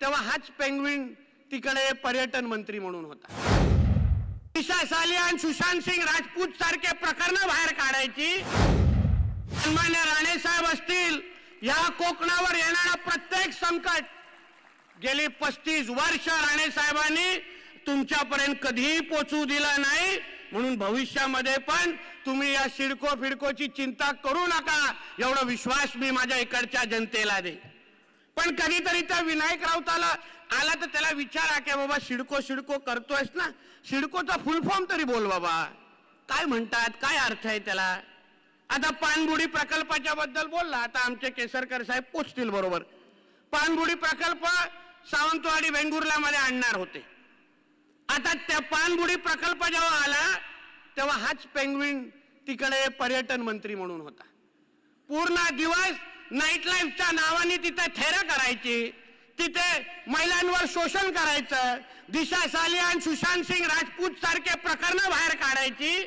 तेव्हा हाच पेंग्विन तिकडे पर्यटन मंत्री म्हणून होता. दिशा साली आणि सुशांत सिंग राजपूत सारखे प्रकरण बाहेर काढायची. सन्मान्य राणे साहेब असतील या कोकणावर येणारा प्रत्येक संकट. गेली पस्तीस वर्ष राणे साहेबांनी तुमच्यापर्यंत कधीही पोचू दिलं नाही. म्हणून भविष्यामध्ये पण तुम्ही या सिडको फिडकोची चिंता करू नका. एवढा विश्वास मी माझ्या इकडच्या जनतेला दे पण कधीतरी त्या विनायक राऊताला आला तर त्याला विचारा की बाबा सिडको सिडको करतोयस ना? सिडकोचा फुल फॉर्म तरी बोल बाबा. काय म्हणतात? काय अर्थ आहे त्याला? आता पाणबुडी प्रकल्पाच्या बद्दल बोलला. आता आमचे केसरकर साहेब पोचतील बरोबर. पाणबुडी प्रकल्प सावंतवाडी वेंगुर्ला मध्ये आणणार होते. आता त्या पाणबुडी प्रकल्प जेव्हा आला तेव्हा हाच पेंग्विन तिकडे पर्यटन मंत्री म्हणून होता. पूर्ण दिवस नाईट लाईफच्या नावाने तिथे थेर करायची. तिथे महिलांवर शोषण करायचं. दिशा साली आणि सुशांत सिंग राजपूत सारखे प्रकरण बाहेर काढायची.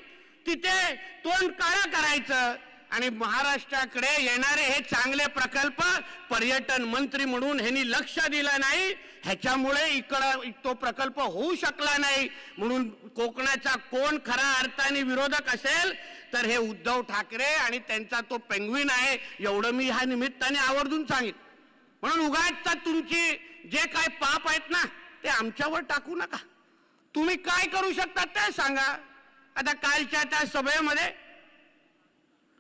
तिथे तोंड काळं करायचं. आणि महाराष्ट्राकडे येणारे हे चांगले प्रकल्प पर्यटन मंत्री म्हणून ह्यांनी लक्ष दिलं नाही. ह्याच्यामुळे इकडं तो प्रकल्प होऊ शकला नाही. म्हणून कोकणाचा कोण खऱ्या अर्थाने विरोधक असेल तर हे उद्धव ठाकरे आणि त्यांचा तो पेंग्विन आहे एवढं मी ह्या निमित्ताने आवर्जून सांगित म्हणून उगाच तुमची जे काय पाप आहेत ना ते आमच्यावर टाकू नका. तुम्ही काय करू शकता ते सांगा. आता कालच्या त्या सभेमध्ये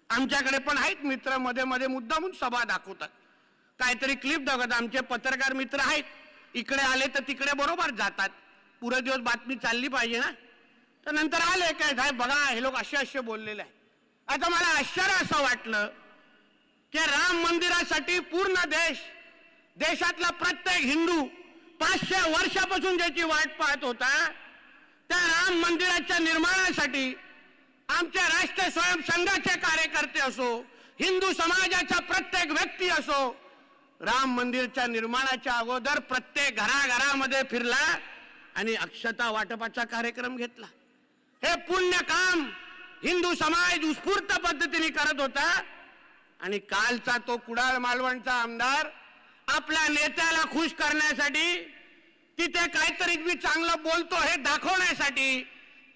आमच्याकडे पण आहेत मित्रमध्ये मध्ये मुद्दामून सभा दाखवतात. काहीतरी क्लिप दाखवतात आमचे पत्रकार मित्र आहेत. इकडे आले तर तिकडे बरोबर जातात. पुरे दिवस बातमी चालली पाहिजे ना. तर नंतर आले काय साहेब बघा हे लोक असे असे बोललेले आहे आता मला आश्चर्य असं वाटलं की राम मंदिरासाठी पूर्ण देश देशातला प्रत्येक हिंदू पाचशे वर्षापासून ज्याची वाट पाहत होता त्या राम मंदिराच्या निर्माणासाठी आमच्या राष्ट्रीय स्वयंसंघाचे कार्यकर्ते असो हिंदू समाजाचा प्रत्येक व्यक्ती असो राम मंदिरच्या निर्माणाच्या अगोदर प्रत्येक घराघरामध्ये फिरला आणि अक्षता वाटपाचा कार्यक्रम घेतला. हे पुण्य काम हिंदू समाज उत्स्फूर्त पद्धतीने करत होता. आणि कालचा तो कुडाळ मालवणचा आमदार आपल्या नेत्याला खुश करण्यासाठी तिथे काहीतरी मी चांगलं बोलतो हे दाखवण्यासाठी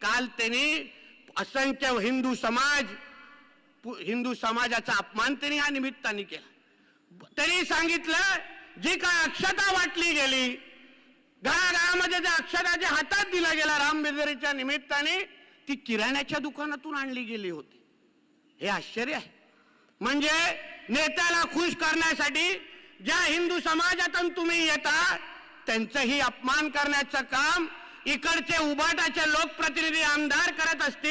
काल त्यांनी असंख्य हिंदू समाज पु- हिंदू समाजाचा अपमान त्यांनी या निमित्ताने केला. त्यांनी सांगितलं जी काय अक्षता वाटली गेली घराघरामध्ये ज्या अक्षता हातात दिला गेला राम मंदिराच्या निमित्ताने ती किराण्याच्या दुकानातून आणली गेली होती. हे आश्चर्य आहे. म्हणजे नेत्याला खुश करण्यासाठी ज्या हिंदू समाजातून तुम्ही येता त्यांचंही अपमान करण्याचं काम इकडचे उबाटाचे लोकप्रतिनिधी आमदार करत असतील